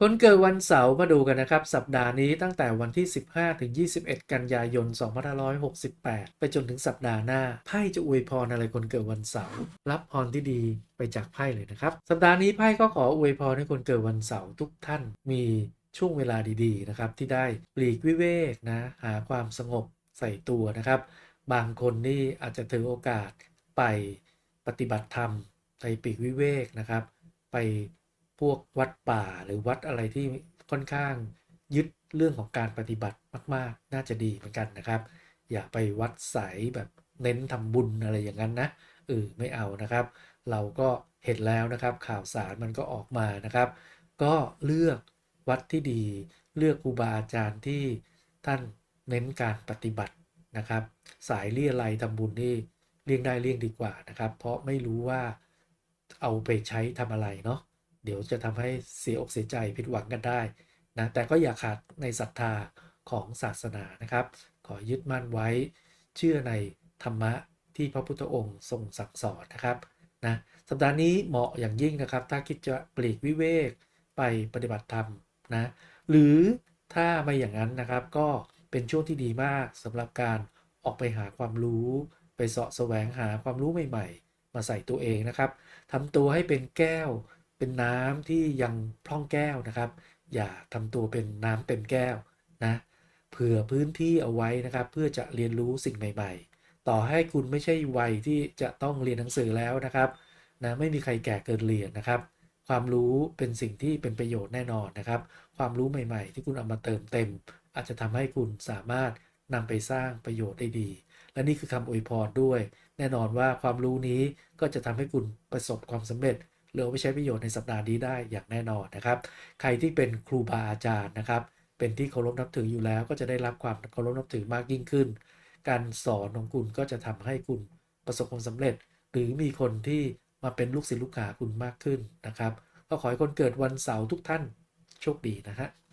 คนเกิดวันเสาร์มาดูกันนะครับ สัปดาห์นี้ตั้งแต่วันที่ 15 ถึง 21 กันยายน 2568 ไปจนถึงสัปดาห์หน้า ไพ่จะอวยพรอะไรคนเกิดวันเสาร์รับพรที่ดีไปจากไพ่เลยนะครับ สัปดาห์นี้ไพ่ก็ขออวยพรให้คนเกิดวันเสาร์ทุกท่านมีช่วงเวลาดีๆนะครับที่ได้ปลีกวิเวกนะหาความสงบใส่ตัวนะครับ บางคนนี่อาจจะถือโอกาสไปปฏิบัติธรรมไปปลีกวิเวกนะครับ ไป พวกวัดป่าหรือวัดอะไรที่ค่อนข้างยึดเรื่องของการปฏิบัติมาก ๆ น่าจะดีเหมือนกันนะครับ อย่าไปวัดใสแบบเน้นทำบุญอะไรอย่างนั้นนะเออไม่เอานะครับ เราก็เห็นแล้วนะครับ ข่าวสารมันก็ออกมานะครับ ก็เลือกวัดที่ดี เลือกครูบาอาจารย์ที่ท่านเน้นการปฏิบัตินะครับ สายเลี่ยไรทำบุญนี่เลี่ยงได้เลี่ยงดีกว่านะครับ เพราะไม่รู้ว่าเอาไปใช้ทำอะไรเนาะ เดี๋ยวจะทำให้เสียอกเสียใจผิดหวังกันได้นะแต่ก็อย่าขาดในศรัทธาของศาสนานะครับ ขอยึดมั่นไว้เชื่อในธรรมะที่พระพุทธองค์ทรงสั่งสอนนะครับนะสัปดาห์นี้เหมาะอย่างยิ่งนะครับ ถ้าคิดจะปลีกวิเวกไปปฏิบัติธรรมนะหรือถ้าไม่อย่างนั้นนะครับก็เป็นช่วงที่ดีมากสำหรับการออกไปหาความรู้ ไปเสาะแสวงหาความรู้ใหม่ ๆ มาใส่ตัวเองนะครับทำตัวให้เป็นแก้ว เป็นน้ำที่ยังพร่องแก้วนะครับ อย่าทำตัวเป็นน้ำเต็มแก้วนะเผื่อพื้นที่เอาไว้นะครับ เพื่อจะเรียนรู้สิ่งใหม่ๆ ต่อให้คุณไม่ใช่วัยที่จะต้องเรียนหนังสือแล้วนะครับนะไม่มีใครแก่เกินเรียนนะครับ ความรู้เป็นสิ่งที่เป็นประโยชน์แน่นอนนะครับ ความรู้ใหม่ ๆ ที่คุณเอามาเติมเต็ม อาจจะทำให้คุณสามารถนำไปสร้างประโยชน์ได้ดี และนี่คือคำอวยพรด้วย แน่นอนว่าความรู้นี้ก็จะทำให้คุณประสบความสำเร็จ หรือเอาไปใช้ประโยชน์ในสัปดาห์นี้ได้อย่างแน่นอนนะครับ ใครที่เป็นครูบาอาจารย์นะครับ เป็นที่เคารพนับถืออยู่แล้ว ก็จะได้รับความเคารพนับถือมากยิ่งขึ้น การสอนของคุณก็จะทำให้คุณประสบความสำเร็จ หรือมีคนที่มาเป็นลูกศิษย์ลูกหาคุณมากขึ้นนะครับ ก็ขอให้คนเกิดวันเสาร์ทุกท่านโชคดีนะฮะ